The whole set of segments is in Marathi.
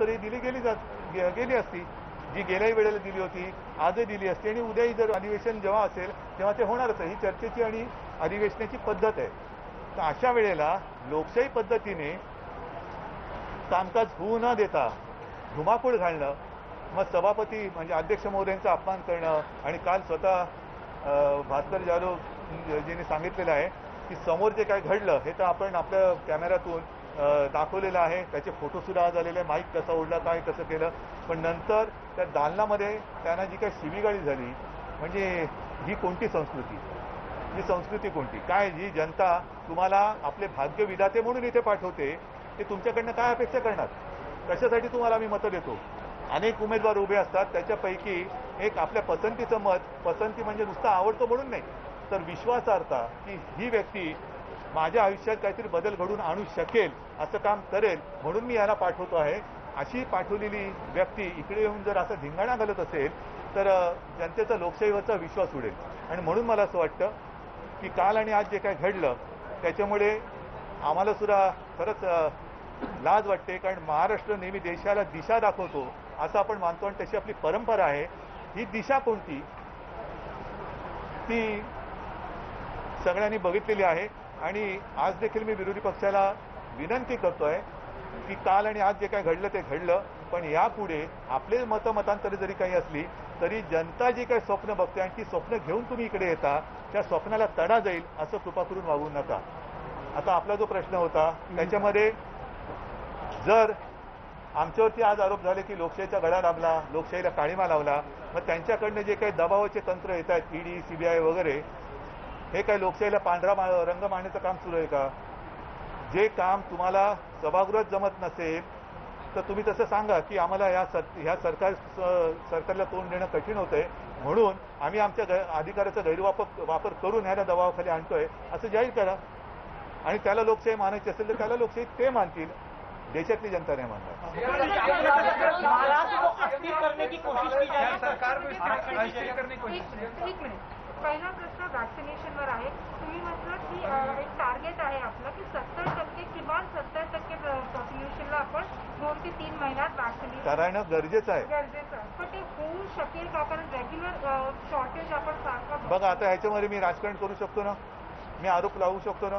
उत्तरही दिली गेली जात गेली असती. जी गेल्याही वेळेला दिली होती आजही दिली असती. आणि उद्याही जर अधिवेशन जेव्हा असेल तेव्हा ते होणारच आहे. ही चर्चेची आणि अधिवेशनाची पद्धत आहे. तर अशा वेळेला लोकशाही पद्धतीने कामकाज होऊ न देता धुमाकूळ घालणं मग सभापती म्हणजे अध्यक्ष महोदयांचा अपमान करणं आणि काल स्वतः भास्कर जाधव जीने सांगितलेलं आहे की समोर जे काय घडलं हे तर आपण आपल्या कॅमेऱ्यातून दाखवलेलं आहे. त्याचे फोटोसुद्धा आज आलेले माईक कसा ओढला काय कसं केलं. पण नंतर त्या दालनामध्ये त्यांना जी काय शिवीगाळी झाली म्हणजे ही कोणती संस्कृती? ही संस्कृती कोणती? काय? जी जनता तुम्हाला आपले भाग्य विधाते म्हणून इथे पाठवते. ते तुमच्याकडनं काय अपेक्षा करणार? कशासाठी तुम्हाला आम्ही मतं देतो? अनेक उमेदवार उभे असतात. त्याच्यापैकी एक आपल्या पसंतीचं मत पसंती म्हणजे नुसतं आवडतो म्हणून नाही तर विश्वासार्हता की ही व्यक्ती माझ्या आयुष्यात काहीतरी बदल घडून आणू शकेल असं काम करेल म्हणून मी याला पाठवतो आहे. अशी पाठवलेली व्यक्ती इकडे येऊन जर असं धिंगाणा घालत असेल तर जनतेचा लोकशाहीवरचा विश्वास उडेल. आणि म्हणून मला असं वाटतं की काल आणि आज जे काय घडलं त्याच्यामुळे आम्हाला सुद्धा खरंच लाज वाटते. कारण महाराष्ट्र नेहमी देशाला दिशा दाखवतो असं आपण मानतो आणि तशी आपली परंपरा आहे. ही दिशा कोणती? ती सगळ्यांनी बघितलेली आहे. आणि आज देखील मी विरोधी पक्षाला विनंती करतोय की काल आणि आज जे काय घडलं ते घडलं पण यापुढे आपले मतमतांतरी जरी काही असली तरी जनता जी काही स्वप्न बघते आणि ती स्वप्न घेऊन तुम्ही इकडे येता त्या स्वप्नाला तडा जाईल असं कृपा करून वागू नका. आता आपला जो प्रश्न होता त्याच्यामध्ये जर आमच्यावरती आज आरोप झाले की लोकशाहीचा गळा लाभला लोकशाहीला काळीमा लावला मग त्यांच्याकडनं जे काही दबावाचे तंत्र येत आहेत ईडी सीबीआय वगैरे हे काय लोकशाहीला पांढरा रंग मारण्याचं काम सुरू आहे का? जे काम तुम्हाला सभागृहात जमत नसेल तर तुम्ही तसं सांगा की आम्हाला या सर ह्या सरकार सरकारला तोंड देणं कठीण होतंय. म्हणून आम्ही आमच्या गै अधिकाराचा गैरवापर वापर करून ह्याला दबावाखाली आणतोय असं जाहीर करा. आणि त्याला लोकशाही मानायची असेल तर त्याला लोकशाही ते मानतील. देशातली जनता नाही मानणार. पहिला प्रश्न वॅक्सिनेशनवर आहे. तुम्ही म्हटलं की एक टार्गेट आहे आपलं की सत्तर टक्के किमान सत्तर टक्के पॉप्युलेशनला आपण दोन ते तीन महिन्यात वॅक्सिनेशन करणं गरजेचं आहे. गरजेचं आहे. पण ते होऊ शकेल का? कारण रेग्युलर शॉर्टेज आपण सारखं बघा आता ह्याच्यामध्ये मी राजकारण करू शकतो ना? मी आरोप लावू शकतो ना?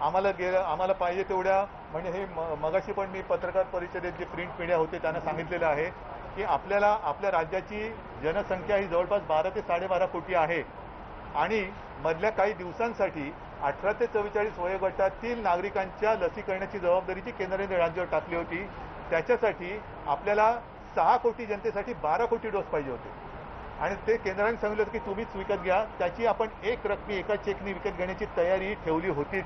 आम्हाला गेलं आम्हाला पाहिजे तेवढ्या म्हणजे हे म- मगाशी पण मी पत्रकार परिषदेत जे प्रिंट मीडिया होते त्यांना सांगितलेलं आहे की आपल्याला आपल्या राज्याची जनसंख्या ही जवळपास बारा ते साडेबारा कोटी आहे. आणि मधल्या काही दिवसांसाठी अठरा ते चव्वेचाळीस वयोगटातील नागरिकांच्या लसीकरणाची जबाबदारीची केंद्राने राज्यावर टाकली होती. त्याच्यासाठी आपल्याला सहा कोटी जनतेसाठी बारा कोटी डोस पाहिजे होते. आणि ते केंद्राने सांगितलं होतं की तुम्हीच विकत घ्या. त्याची आपण एक रकमी एका चेकनी विकत घेण्याची तयारी ठेवली होतीच.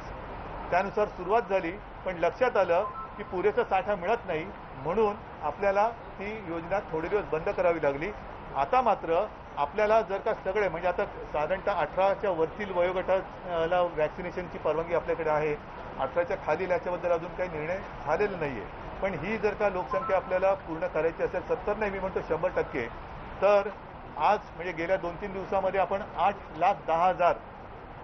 त्यानुसार सुरुवात झाली पण लक्षात आलं की पुरेसा साठा मिळत नाही. म्हणून आपल्याला ती योजना थोडे दिवस बंद करावी लागली. आता मात्र आपल्याला जर का सगळे म्हणजे आता साधारणतः अठराच्या वरतील वयोगटाला वॅक्सिनेशनची परवानगी आपल्याकडे आहे. अठराच्या खालील याच्याबद्दल अजून काही निर्णय झालेला नाही आहे पण ही जर का लोकसंख्या आपल्याला पूर्ण करायची असेल सत्तर नाही मी म्हणतो शंभर टक्के तर आज म्हणजे गेल्या दोन तीन दिवसामध्ये आपण आठ लाख दहा हजार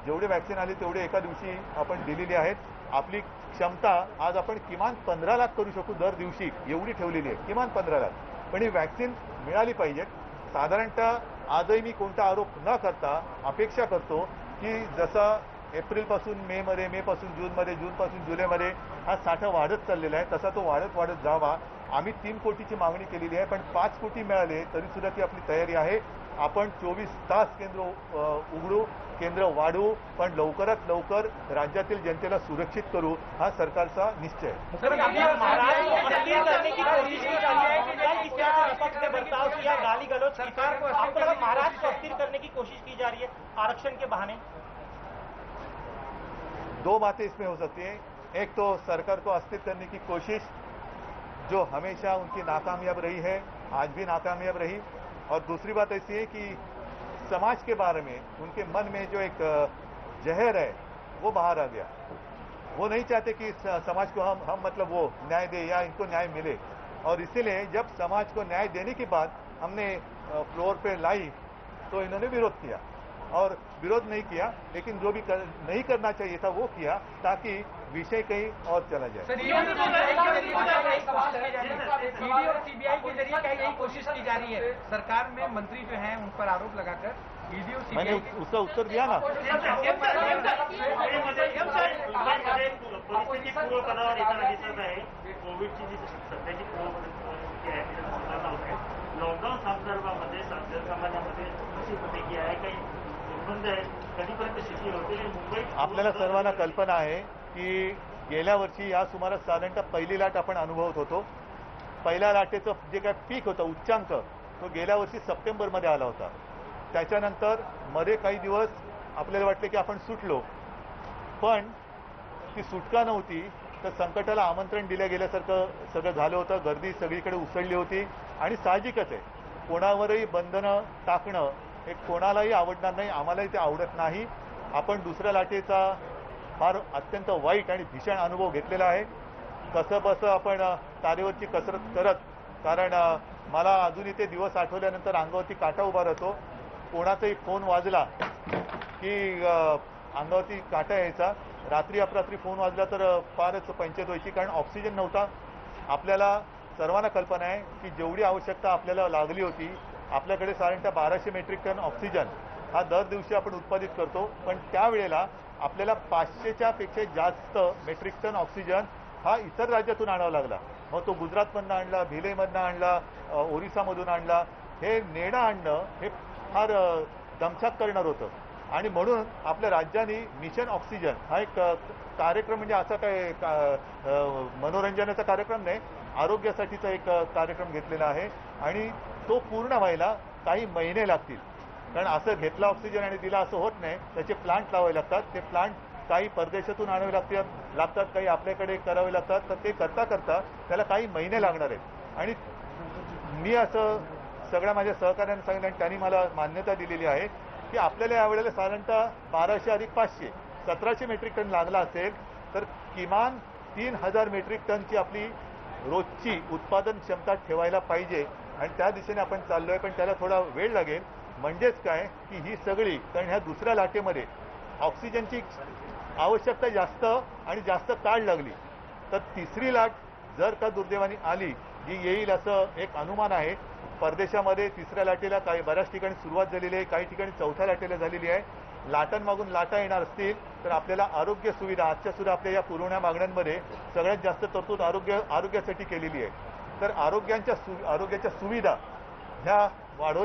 जेवढे वॅक्सिन आले तेवढे एका दिवशी आपण दिलेली आहेत. आपली क्षमता आज आपण किमान पंधरा लाख करू शकू दर दिवशी एवढी ठेवलेली आहे किमान पंधरा लाख. पण ही वॅक्सिन मिळाली पाहिजेत. साधारणतः आजही मी कोणता आरोप न करता अपेक्षा करतो की जसा एप्रिलपासून मेमध्ये मेपासून जूनमध्ये जूनपासून जुलैमध्ये हा साठा वाढत चाललेला आहे तसा तो वाढत वाढत जावा. आम्ही तीन कोटीची मागणी केलेली आहे पण पाच कोटी मिळाले तरी सुद्धा ती आपली तयारी आहे. आपण चोवीस तास केंद्र उघडू. केंद्र वाढवू पण लवकरात लवकर राज्यातील जनतेला सुरक्षित करू हा सरकारचा निश्चय. आहे सर आपने महाराज को अस्थिर करने की कोशिश की जा रही है कल किस तरह से विपक्ष ने बर्ताव किया गाली गलौज की सरकार को अस्थिर आपको लगा करने की महाराज कोशिश को अस्थिर करने की कोशिश की जा रही है आरक्षण के बहाने. दो बातें इसमें हो सकती हैं। एक तो सरकार को अस्थिर करने की कोशिश जो हमेशा उनकी नाकामयाब रही है आज भी नाकामयाब रही। और दूसरी बात ऐसी है कि समाज के बारे में, उनके मन में जो एक जहर है, वो बाहर आ गया। वो नहीं चाहते कि समाज को हम हम मतलब वो न्याय दे या इनको न्याय मिले। और इसीलिए जब समाज को न्याय देने की बात हमने फ्लोर पे लाई तो इन्होंने विरोध किया। और विरोध नहीं किया लेकिन जो भी कर, नहीं करना चाहिए था वो किया ताकि विषय कहीं और चला जाए सर ईडी और सीबीआई के ज़रिए क्या यही कोशिश की जा रही है और सीबीआई के ज़रिए क्या यही कोशिश की जा रही है सरकार में मंत्री जो हैं उन पर आरोप लगाकर ईडी और मैंने उसका उत्तर दिया ना परिस्थिती पूर्वपदावर येताना दिसत आहे कोविडची जी सध्याची पूर्वपरिस्थिती निर्बंध आहे. कधीपर्यंत शिथिल होते मुंबईत आपल्याला सर्वांना कल्पना आहे की गेल्या वर्षी या सुमारास साधारणतः पहिली लाट आपण अनुभवत होतो. पहिल्या लाटेचं जे काय पीक होतं उच्चांक तो गेल्या वर्षी सप्टेंबरमध्ये आला होता. त्याच्यानंतरमध्ये काही दिवस आपल्याला वाटले की आपण सुटलो. पण ती सुटका नव्हती तर संकटाला आमंत्रण दिल्या गेल्यासारखं सगळं झालं होतं. गर्दी सगळीकडे उसळली होती. आणि साहजिकच आहे. कोणावरही बंधनं टाकणं हे कोणालाही आवडणार नाही आम्हालाही ते आवडत नाही. आपण दुसऱ्या लाटेचा फार अत्यंत वाईट आणि भीषण अनुभव घेतलेला आहे. कसं बसं आपण तारेवरची कसरत करत कारण मला अजूनही ते दिवस आठवल्यानंतर अंगावरती काटा उभा राहतो. कोणाचाही फोन वाजला की अंगावरती काटा यायचा. रात्री अपरात्री फोन वाजला तर फारच पंचायत व्हायची कारण ऑक्सिजन नव्हता. आपल्याला सर्वांना कल्पना आहे की जेवढी आवश्यकता आपल्याला लागली होती आपल्याकडे साधारणतः बाराशे मेट्रिक टन ऑक्सिजन हा दर दिवशी आपण उत्पादित करतो. पण त्यावेळेला आपल्याला पाचशेच्या पेक्षा जास्त मेट्रिक टन ऑक्सिजन हा इतर राज्यातून आणावा लागला. मग तो गुजरातमधनं आणला भिलेमधनं आणला ओरिसामधून आणला. हे नेणं आणणं हे फार दमछाक करणार होतं. आणि म्हणून आपल्या राज्यांनी मिशन ऑक्सिजन हा एक कार्यक्रम म्हणजे असा काय का- मनोरंजनाचा कार्यक्रम नाही. आरोग्यासाठीचा एक कार्यक्रम घेतलेला आहे आणि तो पूर्ण व्हायला काही महिने लागतील. कारण असं घेतला ऑक्सिजन आणि दिला असं होत नाही त्याचे प्लांट लावावे लागतात. ते प्लांट काही परदेशातून आणावे लागतात लागतात काही आपल्याकडे करावे लागतात. तर ते करता करता त्याला काही महिने लागणार आहेत. आणि मी असं सगळ्या माझ्या सहकार्यांना सांगितलं आणि त्यांनी मला मान्यता दिलेली आहे की आपल्याला यावेळेला साधारणतः बाराशे अधिक पाचशे सतराशे मेट्रिक टन लागला असेल तर किमान तीन हजार मेट्रिक टनची आपली रोजची उत्पादन क्षमता ठेवायला पाहिजे आणि त्या दिशेने आपण चाललोय पण त्याला थोडा वेळ लागेल. म्हणजेच काय? की ही सगळी कारण ह्या दुसऱ्या लाटेमध्ये ऑक्सिजनची आवश्यकता जास्त आणि जास्त काळ लागली. तर तिसरी लाट जर का दुर्दैवाने आली जी येईल असं एक अनुमान आहे परदेशामध्ये तिसऱ्या लाटेला काही बऱ्याच ठिकाणी सुरुवात झालेली आहे काही ठिकाणी चौथ्या लाटेला झालेली आहे. लाटांमागून लाटा येणार असतील तर आपल्याला आरोग्य सुविधा आजच्या सुद्धा आपल्या या पुरवण्या मागण्यांमध्ये सगळ्यात जास्त तरतूद आरोग्य आरोग्यासाठी केलेली आहे. तर आरोग्यांच्या सु आरोग्याच्या सुविधा ह्या वाढवल्या